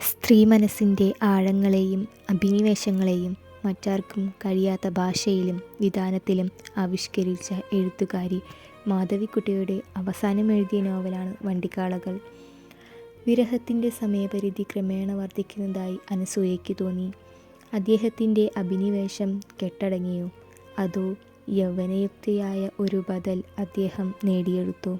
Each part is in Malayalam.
സ്ത്രീ മനസ്സിന്റെ ആഴങ്ങളെയും അഭിനിവേശങ്ങളെയും മറ്റാർക്കും കഴിയാത്ത ഭാഷയിലും വിധാനത്തിലും ആവിഷ്കരിച്ച എഴുത്തുകാരി മാധവിക്കുട്ടിയുടെ അവസാനം എഴുതിയ നോവലാണ് വണ്ടിക്കാളകൾ. വിരഹത്തിന്റെ സമയപരിധി ക്രമേണ വർദ്ധിക്കുന്നതായി അനസൂയയ്ക്ക് തോന്നി. അദ്ദേഹത്തിന്റെ അഭിനിവേശം കെട്ടടങ്ങിയോ? അതോ യൗവനയുക്തിയായ ഒരു ബദൽ അദ്ദേഹം നേടിയെടുത്തു?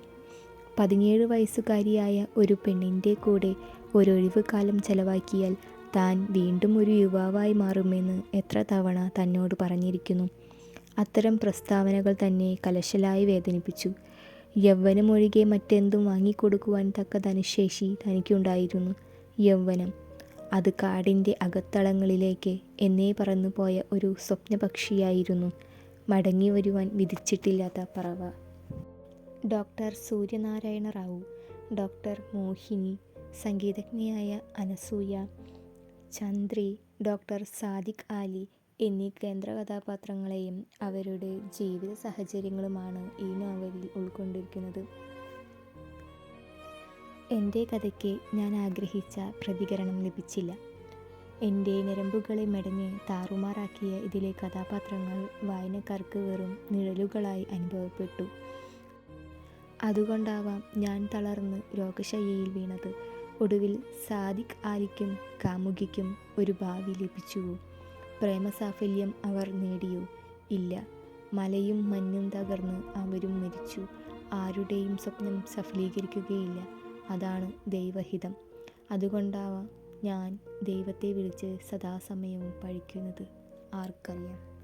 പതിനേഴ് വയസ്സുകാരിയായ ഒരു പെണ്ണിന്റെ കൂടെ ഒരൊഴിവ് കാലം ചെലവാക്കിയാൽ താൻ വീണ്ടും ഒരു യുവാവായി മാറുമെന്ന് എത്ര തവണ തന്നോട് പറഞ്ഞിരിക്കുന്നു. അത്തരം പ്രസ്താവനകൾ തന്നെ കലശലായി വേദനിപ്പിച്ചു. യൗവനമൊഴികെ മറ്റെന്തും വാങ്ങിക്കൊടുക്കുവാൻ തക്ക ധനശേഷി തനിക്കുണ്ടായിരുന്നു. യൗവനം. അത് കാടിന്റെ അകത്തളങ്ങളിലേക്ക് എന്നേ പറന്നുപോയ ഒരു സ്വപ്നപക്ഷിയായിരുന്നു. മടങ്ങി വരുവാൻ വിധിച്ചിട്ടില്ലാത്ത പറവ. ഡോക്ടർ സൂര്യനാരായണ റാവു ഡോക്ടർ മോഹിനി സംഗീതജ്ഞയായ അനസൂയ ചന്ദ്രി ഡോക്ടർ സാദിഖ് ആലി എന്നീ കേന്ദ്ര കഥാപാത്രങ്ങളെയും അവരുടെ ജീവിത സാഹചര്യങ്ങളുമാണ് ഈ നോവലിൽ ഉൾക്കൊണ്ടിരിക്കുന്നത്. എന്റെ കഥയ്ക്ക് ഞാൻ ആഗ്രഹിച്ച പ്രതികരണം ലഭിച്ചില്ല. എന്റെ ഞരമ്പുകളെ മെടഞ്ഞ് താറുമാറാക്കിയ ഇതിലെ കഥാപാത്രങ്ങൾ വായനക്കാർക്ക് വെറും നിഴലുകളായി അനുഭവപ്പെട്ടു. അതുകൊണ്ടാവാം ഞാൻ തളർന്ന് രോഗശയ്യയിൽ വീണത്. ഒടുവിൽ സാദിഖ് ആലിക്കും കാമുകിക്കും ഒരു ഭാവി ലഭിച്ചുവോ പ്രേമസാഫല്യം അവർ നേടിയോ? ഇല്ല. മലയും മഞ്ഞും തകർന്ന് അവരും മരിച്ചു. ആരുടെയും സ്വപ്നം സഫലീകരിക്കുകയില്ല. അതാണ് ദൈവഹിതം. അതുകൊണ്ടാവാം ഞാൻ ദൈവത്തെ വിളിച്ച് സദാസമയവും പഴിക്കുന്നത്. ആർക്കറിയാം.